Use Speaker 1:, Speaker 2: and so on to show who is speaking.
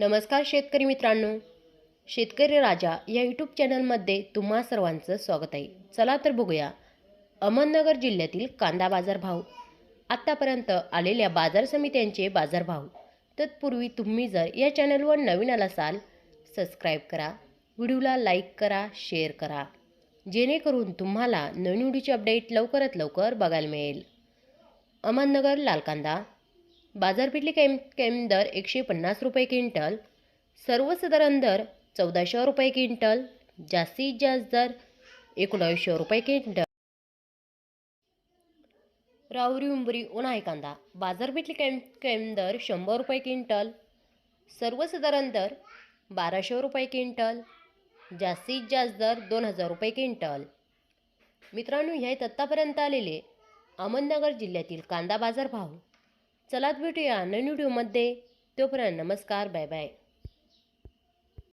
Speaker 1: नमस्कार शेतकरी मित्रांनो. शेतकरी राजा या यूट्यूब चॅनलमध्ये तुम्हा सर्वांचं स्वागत आहे. चला तर बघूया. अहमदनगर जिल्ह्यातील कांदा बाजारभाव आत्तापर्यंत आलेल्या बाजार समित्यांचे बाजारभाव तत्पूर्वी तुम्ही जर या चॅनलवर नवीन आला असाल सबस्क्राईब करा. व्हिडिओला लाईक करा शेअर करा. जेणेकरून तुम्हाला नवीन व्हिडिओची अपडेट लवकरात लवकर बघायला मिळेल. अहमदनगर लाल कांदा. बाजारपेठली कैम कैम दर एकशे पन्नास रुपये क्विंटल सर्वसाधारण दर चौदाशे रुपये क्विंटल जास्तीत जास्त दर एकोणावीसशे रुपये क्विंटल. राहुरी उंबरी उन्हाळी कांदा. बाजारपेठली कैम कैम दर शंभर रुपये क्विंटल सर्वसाधारण दर बाराशे रुपये क्विंटल जास्तीत जास्त दर दोन हजार रुपये क्विंटल. मित्रांनो ह्या आत्तापर्यंत आलेले अहमदनगर जिल्ह्यातील कांदा बाजार भाव. चलात भेटूया नवीन व्हिडिओमध्ये. तोपर्यंत नमस्कार बाय बाय